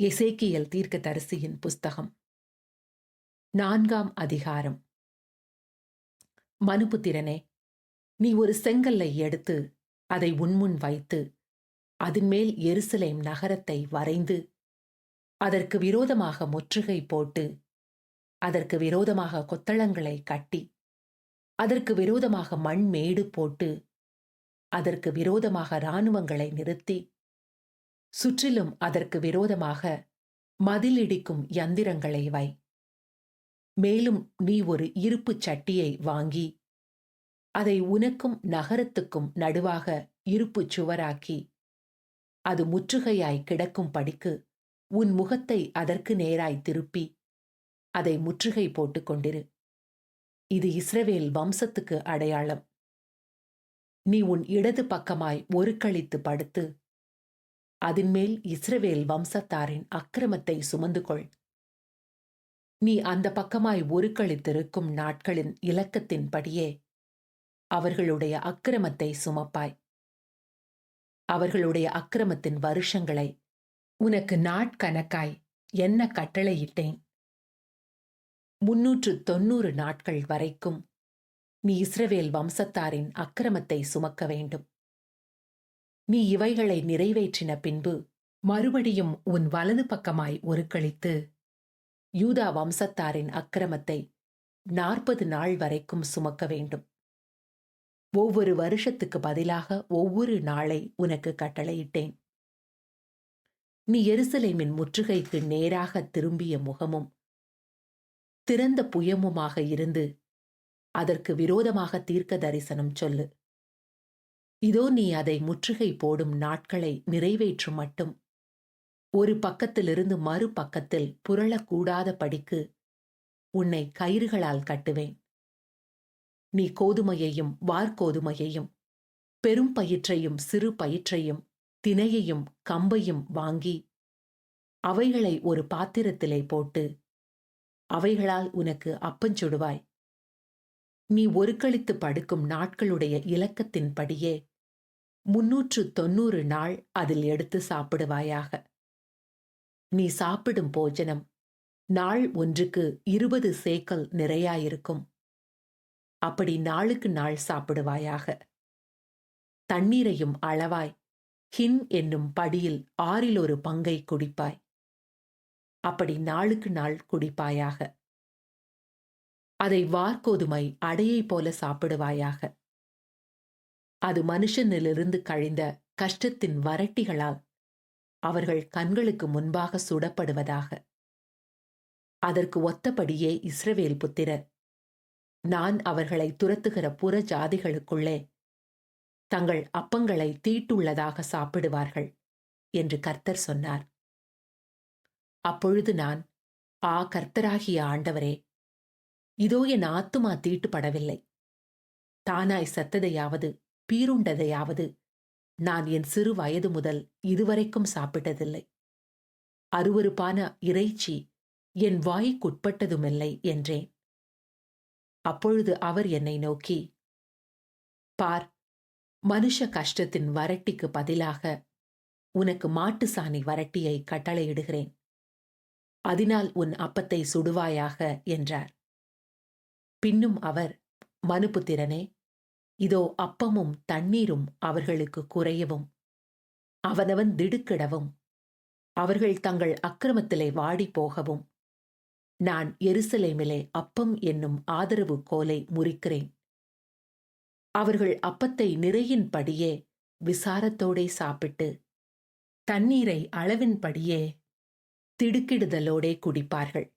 எசேக்கியல் தீர்க்கதரிசியின் புஸ்தகம். நான்காம் அதிகாரம். மனுபுத்திரனே நீ ஒரு செங்கல்லை எடுத்து அதை உன்முன் வைத்து அதன்மேல் எருசலேம் நகரத்தை வரைந்து அதற்கு விரோதமாக முற்றுகை போட்டு அதற்கு விரோதமாக கொத்தளங்களை கட்டி அதற்கு விரோதமாக மண் மேடு போட்டு அதற்கு விரோதமாக இராணுவங்களை நிறுத்தி சுற்றிலும் அதற்கு விரோதமாக மதிலிடிக்கும் யந்திரங்களை வை. மேலும் நீ ஒரு இருப்புச் சட்டியை வாங்கி அதை உனக்கும் நகரத்துக்கும் நடுவாக இருப்புச் சுவராக்கி அது முற்றுகையாய் கிடக்கும் படிக்கு உன் முகத்தை அதற்கு நேராய் திருப்பி அதை முற்றுகை போட்டுக் கொண்டிரு. இது இஸ்ரவேல் வம்சத்துக்கு அடையாளம். நீ உன் இடது பக்கமாய் ஒருக்களித்து படுத்து அதின்மேல் இஸ்ரவேல் வம்சத்தாரின் அக்கிரமத்தை சுமந்து கொள் நீ அந்த பக்கமாய் ஒருக்களித்திருக்கும் நாட்களின் இலக்கத்தின்படியே அவர்களுடைய அக்கிரமத்தை சுமப்பாய். அவர்களுடைய அக்கிரமத்தின் வருஷங்களை உனக்கு நாட்கணக்காய் என்ன கட்டளையிட்டேன்? முன்னூற்று தொன்னூறு நாட்கள் வரைக்கும் நீ இஸ்ரவேல் வம்சத்தாரின் அக்கிரமத்தை சுமக்க வேண்டும். நீ இவைகளை நிறைவேற்றின பின்பு மறுபடியும் உன் வலது பக்கமாய் ஒருக்களித்து யூதா வம்சத்தாரின் அக்கிரமத்தை நாற்பது நாள் வரைக்கும் சுமக்க வேண்டும். ஒவ்வொரு வருஷத்துக்கு பதிலாக ஒவ்வொரு நாளை உனக்கு கட்டளையிட்டேன். நீ எருசலேமின் முற்றுகைக்கு நேராக திரும்பிய முகமும் திறந்த புயமுமாக இருந்து அதற்கு விரோதமாக தீர்க்க தரிசனம் சொல்லு. இதோ நீ அதை முற்றுகை போடும் நாட்களை நிறைவேற்றும் மட்டும். ஒரு பக்கத்திலிருந்து மறு பக்கத்தில் புரளக்கூடாத படிக்கு உன்னை கயிறுகளால் கட்டுவேன். நீ கோதுமையையும் வார்கோதுமையையும் பெரும் பயிற்றையும் சிறு பயிற்றையும் தினையையும் கம்பையும் வாங்கி அவைகளை ஒரு பாத்திரத்திலே போட்டு அவைகளால் உனக்கு அப்பஞ்சுடுவாய் நீ ஒருக்களித்து படுக்கும் நாட்களுடைய இலக்கத்தின்படியே முன்னூற்று தொன்னூறு நாள் அதில் எடுத்து சாப்பிடுவாயாக. நீ சாப்பிடும் போஜனம் நாள் ஒன்றுக்கு இருபது சேக்கல் நிறையாயிருக்கும். அப்படி நாளுக்கு நாள் சாப்பிடுவாயாக. தண்ணீரையும் அளவாய் ஹின் என்னும் படியில் ஆறில் ஒரு பங்கை குடிப்பாய். அப்படி நாளுக்கு நாள் குடிப்பாயாக. அதை வார்கோதுமை அடையை போல சாப்பிடுவாயாக. அது மனுஷனிலிருந்து கழிந்த கஷ்டத்தின் வரட்டிகளால் அவர்கள் கண்களுக்கு முன்பாக சுடப்படுவதாக. அதற்கு ஒத்தபடியே இஸ்ரவேல் புத்திரர் நான் அவர்களை துரத்துகிற புற ஜாதிகளுக்குள்ளே தங்கள் அப்பங்களை தீட்டுள்ளதாக சாப்பிடுவார்கள் என்று கர்த்தர் சொன்னார். அப்பொழுது நான் ஆ கர்த்தராகிய ஆண்டவரே இதோ என் ஆத்துமா தீட்டுப்படவில்லை. தானாய் சத்ததையாவது பீருண்டதையாவது நான் என் சிறு வயது முதல் இதுவரைக்கும் சாப்பிட்டதில்லை. அருவருப்பான இறைச்சி என் வாய்க்குட்பட்டதுமில்லை என்றேன். அப்பொழுது அவர் என்னை நோக்கி பார் மனுஷ கஷ்டத்தின் வரட்டிக்கு பதிலாக உனக்கு மாட்டு சாணி வரட்டியை கட்டளையிடுகிறேன். அதனால் உன் அப்பத்தை சுடுவாயாக என்றார். பின்னும் அவர் மனுபுத்திரனே இதோ அப்பமும் தண்ணீரும் அவர்களுக்கு குறையவும். அவனவன் திடுக்கிடவும். அவர்கள் தங்கள் அக்கிரமத்திலே வாடி போகவும் நான் எருசலேமிலே அப்பம் என்னும் ஆதரவு கோலை முறிக்கிறேன். அவர்கள் அப்பத்தை நிறையின்படியே விசாரத்தோடே சாப்பிட்டு தண்ணீரை அளவின்படியே திடுக்கிடுதலோடே குடிப்பார்கள்.